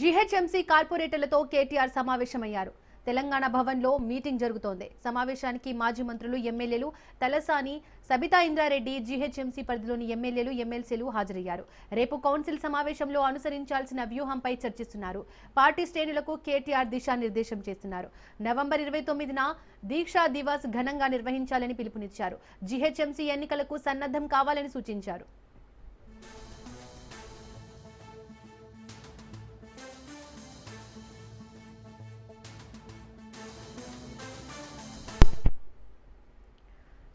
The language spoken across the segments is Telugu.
జీహెచ్ఎంసీ కార్పొరేటర్లతో కేటీఆర్ సమావేశమయ్యారు. తెలంగాణ భవన్లో మీటింగ్ జరుగుతోంది. సమావేశానికి మాజీ మంత్రులు ఎమ్మెల్యేలు తలసాని సబితా ఇంద్రారెడ్డి జీహెచ్ఎంసీ పరిధిలోని ఎమ్మెల్యేలు ఎమ్మెల్సీలు హాజరయ్యారు. రేపు కౌన్సిల్ సమావేశంలో అనుసరించాల్సిన వ్యూహంపై చర్చిస్తున్నారు. పార్టీ శ్రేణులకు కేటీఆర్ దిశానిర్దేశం చేస్తున్నారు. నవంబర్ ఇరవై తొమ్మిదిన దీక్షా దివాస్ ఘనంగా నిర్వహించాలని పిలుపునిచ్చారు. జీహెచ్ఎంసీ ఎన్నికలకు సన్నద్ధం కావాలని సూచించారు.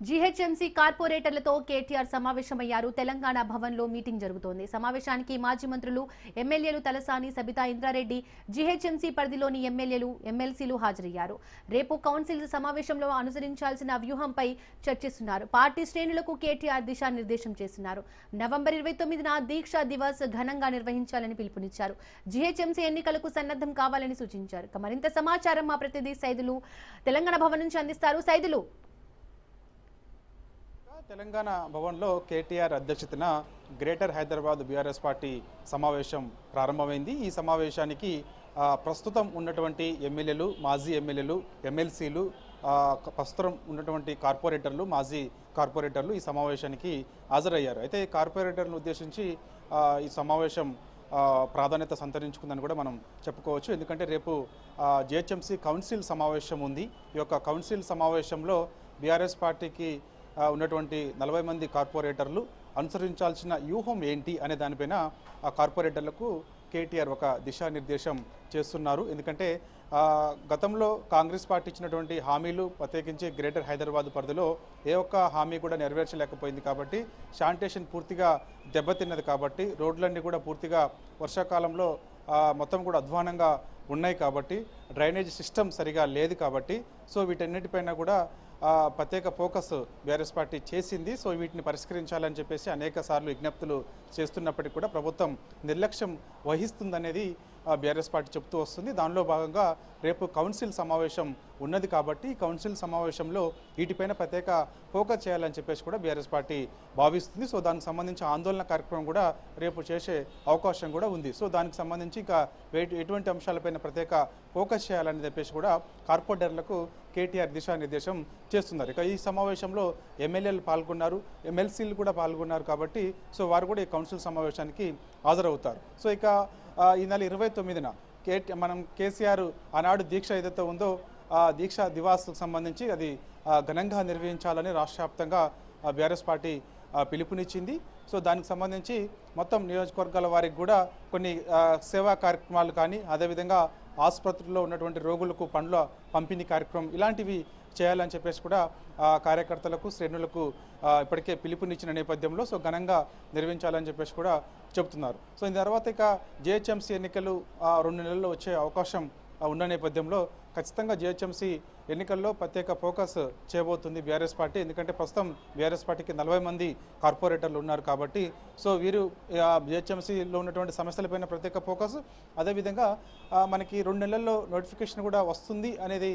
జీహెచ్ఎంసీ కార్పొరేటర్లతో కేటీఆర్ సమావేశమయ్యారు. తెలంగాణ భవన్లో మీటింగ్ జరుగుతోంది. సమావేశానికి మాజీ మంత్రులు ఎమ్మెల్యేలు తలసాని సబితా ఇంద్రారెడ్డి జీహెచ్ఎంసీ పరిధిలోని ఎమ్మెల్యేలు ఎమ్మెల్సీలు హాజరయ్యారు. రేపు కౌన్సిల్ సమావేశంలో అనుసరించాల్సిన వ్యూహంపై చర్చిస్తున్నారు. పార్టీ శ్రేణులకు కేటీఆర్ దిశానిర్దేశం చేస్తున్నారు. నవంబర్ ఇరవై తొమ్మిదిన దీక్షా దివస్ ఘనంగా నిర్వహించాలని పిలుపునిచ్చారు. జీహెచ్ఎంసీ ఎన్నికలకు సన్నద్ధం కావాలని సూచించారు. మరింత సమాచారం మా ప్రతినిధి సైదులు తెలంగాణ భవన్ నుంచి అందిస్తారు. సైదులు తెలంగాణ భవన్లో కేటీఆర్ అధ్యక్షతన గ్రేటర్ హైదరాబాద్ బీఆర్ఎస్ పార్టీ సమావేశం ప్రారంభమైంది. ఈ సమావేశానికి ప్రస్తుతం ఉన్నటువంటి ఎమ్మెల్యేలు మాజీ ఎమ్మెల్యేలు ఎమ్మెల్సీలు ప్రస్తుతం ఉన్నటువంటి కార్పొరేటర్లు మాజీ కార్పొరేటర్లు ఈ సమావేశానికి హాజరయ్యారు. అయితే ఈ కార్పొరేటర్లను ఉద్దేశించి ఈ సమావేశం ప్రాధాన్యత సంతరించుకుందని కూడా మనం చెప్పుకోవచ్చు. ఎందుకంటే రేపు జిహెచ్ఎంసీ కౌన్సిల్ సమావేశం ఉంది. ఈ యొక్క కౌన్సిల్ సమావేశంలో బీఆర్ఎస్ పార్టీకి ఉన్నటువంటి నలభై మంది కార్పొరేటర్లు అనుసరించాల్సిన వ్యూహం ఏంటి అనే దానిపైన ఆ కార్పొరేటర్లకు కేటీఆర్ ఒక దిశానిర్దేశం చేస్తున్నారు. ఎందుకంటే గతంలో కాంగ్రెస్ పార్టీ ఇచ్చినటువంటి హామీలు ప్రత్యేకించి గ్రేటర్ హైదరాబాద్ పరిధిలో ఏ ఒక్క హామీ కూడా నెరవేర్చలేకపోయింది కాబట్టి శానిటేషన్ పూర్తిగా దెబ్బతిన్నది కాబట్టి రోడ్లన్నీ కూడా పూర్తిగా వర్షాకాలంలో మొత్తం కూడా అధ్వానంగా ఉన్నాయి కాబట్టి డ్రైనేజ్ సిస్టమ్ సరిగా లేదు కాబట్టి సో వీటన్నిటిపైన కూడా ప్రత్యేక ఫోకస్ బీఆర్ఎస్ పార్టీ చేసింది. సో వీటిని పరిష్కరించాలని చెప్పేసి అనేక సార్లు విజ్ఞప్తులు చేస్తున్నప్పటికీ కూడా ప్రభుత్వం నిర్లక్ష్యం వహిస్తుందనేది బీఆర్ఎస్ పార్టీ చెప్తూ వస్తుంది. దానిలో భాగంగా రేపు కౌన్సిల్ సమావేశం ఉన్నది కాబట్టి ఈ కౌన్సిల్ సమావేశంలో వీటిపైన ప్రత్యేక ఫోకస్ చేయాలని చెప్పేసి కూడా బీఆర్ఎస్ పార్టీ భావిస్తుంది. సో దానికి సంబంధించి ఆందోళన కార్యక్రమం కూడా రేపు చేసే అవకాశం కూడా ఉంది. సో దానికి సంబంధించి ఇంకా ఎటువంటి అంశాలపైన ప్రత్యేక ఫోకస్ చేయాలని చెప్పేసి కూడా కార్పొరేటర్లకు కేటీఆర్ దిశానిర్దేశం చేస్తున్నారు. ఇక ఈ సమావేశంలో ఎమ్మెల్యేలు పాల్గొన్నారు. ఎమ్మెల్సీలు కూడా పాల్గొన్నారు కాబట్టి సో వారు కూడా ఈ కౌన్సిల్ సమావేశానికి హాజరవుతారు. సో ఇక ఈ నెల ఇరవై తొమ్మిదిన కే మనం కేసీఆర్ ఆనాడు దీక్ష ఏదైతే ఉందో ఆ దీక్ష దివాస్కు సంబంధించి అది ఘనంగా నిర్వహించాలని రాష్ట్ర వ్యాప్తంగా బీఆర్ఎస్ పార్టీ పిలుపునిచ్చింది. సో దానికి సంబంధించి మొత్తం నియోజకవర్గాల వారికి కూడా కొన్ని సేవా కార్యక్రమాలు కానీ అదేవిధంగా ఆసుపత్రుల్లో ఉన్నటువంటి రోగులకు పండ్ల పంపిణీ కార్యక్రమం ఇలాంటివి చేయాలని చెప్పేసి కూడా కార్యకర్తలకు శ్రేణులకు ఇప్పటికే పిలుపునిచ్చిన నేపథ్యంలో సో ఘనంగా నిర్వహించాలని చెప్పేసి కూడా చెబుతున్నారు. సో దీని తర్వాత ఇక జిహెచ్ఎంసీ ఎన్నికలు రెండు నెలల్లో వచ్చే అవకాశం ఉన్న నేపథ్యంలో ఖచ్చితంగా జిహెచ్ఎంసీ ఎన్నికల్లో ప్రత్యేక ఫోకస్ చేయబోతుంది బీఆర్ఎస్ పార్టీ. ఎందుకంటే ప్రస్తుతం బీఆర్ఎస్ పార్టీకి నలభై మంది కార్పొరేటర్లు ఉన్నారు కాబట్టి సో వీరు జిహెచ్ఎంసీలో ఉన్నటువంటి సమస్యలపైన ప్రత్యేక ఫోకస్. అదేవిధంగా మనకి రెండు నెలల్లో నోటిఫికేషన్ కూడా వస్తుంది అనేది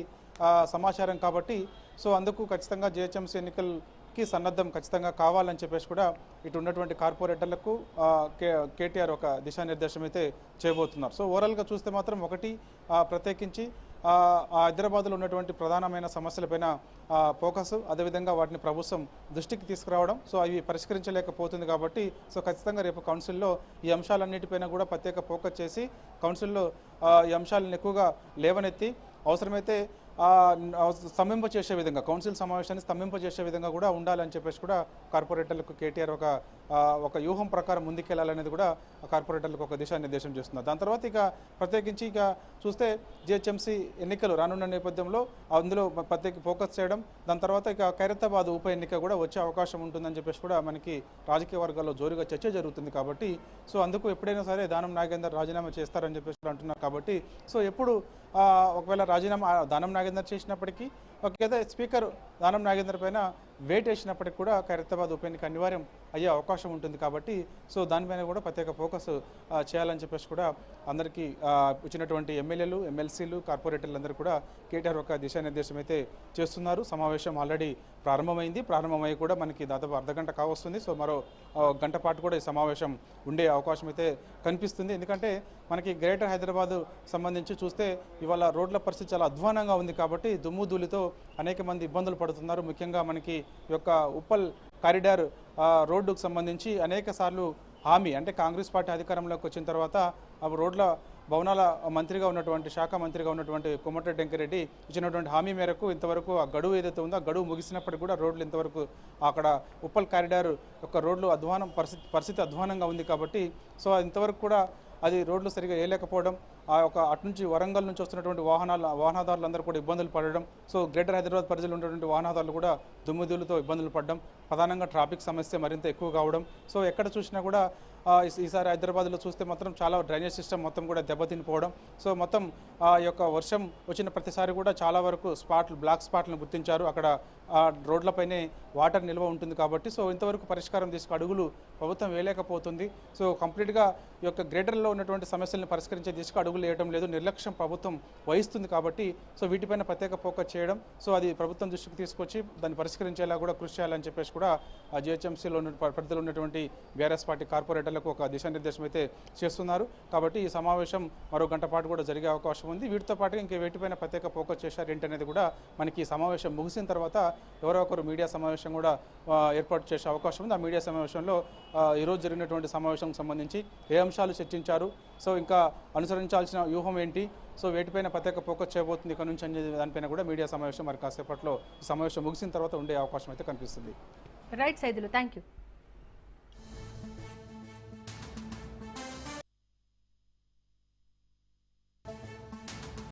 సమాచారం కాబట్టి సో అందుకు ఖచ్చితంగా జిహెచ్ఎంసీ కి సన్నద్ధం ఖచ్చితంగా కావాలని చెప్పేసి కూడా ఇటు ఉన్నటువంటి కార్పొరేటర్లకు కే కేటీఆర్ ఒక దిశానిర్దేశం అయితే చేయబోతున్నారు. సో ఓవరాల్గా చూస్తే మాత్రం ఒకటి ప్రత్యేకించి హైదరాబాద్లో ఉన్నటువంటి ప్రధానమైన సమస్యలపైన ఫోకస్ అదేవిధంగా వాటిని ప్రభుత్వం దృష్టికి తీసుకురావడం. సో అవి పరిష్కరించలేకపోతుంది కాబట్టి సో ఖచ్చితంగా రేపు కౌన్సిల్లో ఈ అంశాలన్నిటిపైన కూడా ప్రత్యేక ఫోకస్ చేసి కౌన్సిల్లో ఈ అంశాలను ఎక్కువగా లేవనెత్తి అవసరమైతే స్తంభింప చేసే విధంగా కౌన్సిల్ సమావేశాన్ని స్తంభింప చేసే విధంగా కూడా ఉండాలని చెప్పేసి కూడా కార్పొరేటర్లకు కేటీఆర్ ఒక ఒక వ్యూహం ప్రకారం ముందుకెళ్ళాలనేది కూడా కార్పొరేటర్లకు ఒక దిశానిర్దేశం చేస్తున్నారు. దాని తర్వాత ఇక ప్రత్యేకించి ఇక చూస్తే జిహెచ్ఎంసీ ఎన్నికలు రానున్న నేపథ్యంలో అందులో ప్రత్యేక ఫోకస్ చేయడం దాని తర్వాత ఇక ఖైరతాబాద్ ఉప ఎన్నిక కూడా వచ్చే అవకాశం ఉంటుందని చెప్పేసి కూడా మనకి రాజకీయ వర్గాల్లో జోరుగా చర్చ జరుగుతుంది కాబట్టి సో అందుకు ఎప్పుడైనా సరే దానం నాగేందర్ రాజీనామా చేస్తారని చెప్పేసి అంటున్నారు కాబట్టి సో ఎప్పుడు ఒకవేళ రాజీనామా దానం నాగేందర్ చేసినప్పటికీ ఒక స్పీకర్ దానం నాగేందర్ పైన వేట్ వేసినప్పటికి కూడా ఖైరతాబాద్ ఉప ఎన్నిక అనివార్యం అయ్యే అవకాశం ఉంటుంది కాబట్టి సో దానిపైన కూడా ప్రత్యేక ఫోకస్ చేయాలని చెప్పేసి కూడా అందరికీ వచ్చినటువంటి ఎమ్మెల్యేలు ఎమ్మెల్సీలు కార్పొరేటర్లందరూ కూడా కేటీఆర్ ఒక దిశానిర్దేశం అయితే చేస్తున్నారు. సమావేశం ఆల్రెడీ ప్రారంభమైంది. ప్రారంభమై కూడా మనకి దాదాపు అర్ధగంట కావస్తుంది. సో మరో గంట పాటు కూడా ఈ సమావేశం ఉండే అవకాశం అయితే కనిపిస్తుంది. ఎందుకంటే మనకి గ్రేటర్ హైదరాబాద్ సంబంధించి చూస్తే ఇవాళ రోడ్ల పరిస్థితి చాలా అధ్వానంగా ఉంది కాబట్టి దుమ్ము ధూళితో అనేక మంది ఇబ్బందులు పడుతున్నారు. ముఖ్యంగా మనకి యొక్క ఉప్పల్ కారిడార్ రోడ్డుకు సంబంధించి అనేక సార్లు హామీ అంటే కాంగ్రెస్ పార్టీ అధికారంలోకి వచ్చిన తర్వాత ఆ రోడ్ల భవనాల మంత్రిగా ఉన్నటువంటి శాఖ మంత్రిగా ఉన్నటువంటి కొమ్మటిరెడ్డి వెంకరెడ్డి ఇచ్చినటువంటి హామీ మేరకు ఇంతవరకు ఆ గడువు ఏదైతే ఉందో ఆ గడువు ముగిసినప్పటికీ కూడా రోడ్లు ఇంతవరకు అక్కడ ఉప్పల్ కారిడార్ యొక్క రోడ్లు అధ్వానం పరిస్థితి పరిస్థితి అధ్వానంగా ఉంది కాబట్టి సో ఇంతవరకు కూడా అది రోడ్లు సరిగా వేయలేకపోవడం ఆ యొక్క అటు నుంచి వరంగల్ నుంచి వస్తున్నటువంటి వాహనాల వాహనదారులందరూ కూడా ఇబ్బందులు పడడం సో గ్రేటర్ హైదరాబాద్ పరిధిలో ఉన్నటువంటి వాహనదారులు కూడా దుమ్ముదులతో ఇబ్బందులు పడడం ప్రధానంగా ట్రాఫిక్ సమస్య మరింత ఎక్కువ కావడం. సో ఎక్కడ చూసినా కూడా ఈసారి హైదరాబాద్లో చూస్తే మాత్రం చాలా డ్రైనేజ్ సిస్టమ్ మొత్తం కూడా దెబ్బతినిపోవడం. సో మొత్తం ఆ యొక్క వర్షం వచ్చిన ప్రతిసారి కూడా చాలా వరకు స్పాట్లు బ్లాక్ స్పాట్లను గుర్తించారు. అక్కడ రోడ్లపైనే వాటర్ నిల్వ ఉంటుంది కాబట్టి సో ఇంతవరకు పరిష్కారం తీసుకు అడుగులు ప్రభుత్వం వేయలేకపోతుంది. సో కంప్లీట్గా ఈ యొక్క గ్రేటర్లో ఉన్నటువంటి సమస్యలను పరిష్కరించే తీసుకు అడుగులు వేయడం లేదు నిర్లక్ష్యం ప్రభుత్వం వహిస్తుంది కాబట్టి సో వీటిపైన ప్రత్యేక ఫోకస్ చేయడం సో అది ప్రభుత్వం దృష్టికి తీసుకొచ్చి దాన్ని పరిష్కరించేలా కూడా కృషి చేయాలని చెప్పేసి కూడా ఆ జిహెచ్ఎంసీలో ఉన్న పరిధిలో ఉన్నటువంటి బీఆర్ఎస్ పార్టీ కార్పొరేటర్లకు ఒక దిశానిర్దేశం అయితే చేస్తున్నారు. కాబట్టి ఈ సమావేశం మరో గంట పాటు కూడా జరిగే అవకాశం ఉంది. వీటితో పాటు ఇంకా వీటిపైన ప్రత్యేక ఫోకస్ చేశారు ఏంటనేది కూడా మనకి ఈ సమావేశం ముగిసిన తర్వాత ఎవరో ఒకరు మీడియా సమావేశం కూడా ఏర్పాటు చేసే అవకాశం ఉంది. ఆ మీడియా సమావేశంలో ఈరోజు జరిగినటువంటి సమావేశం సంబంధించి ఏ అంశాలు చర్చించారు సో ఇంకా అనుసరించాల్సిన వ్యూహం ఏంటి? సో వేటిపైన ప్రత్యేక ఫోకస్ చేయబోతుంది ఇక్కడ నుంచి అనే దానిపైన కూడా మీడియా సమావేశం మరి కాసేపట్లో సమావేశం ముగిసిన తర్వాత ఉండే అవకాశం అయితే కనిపిస్తుంది. Right Saidulu thank you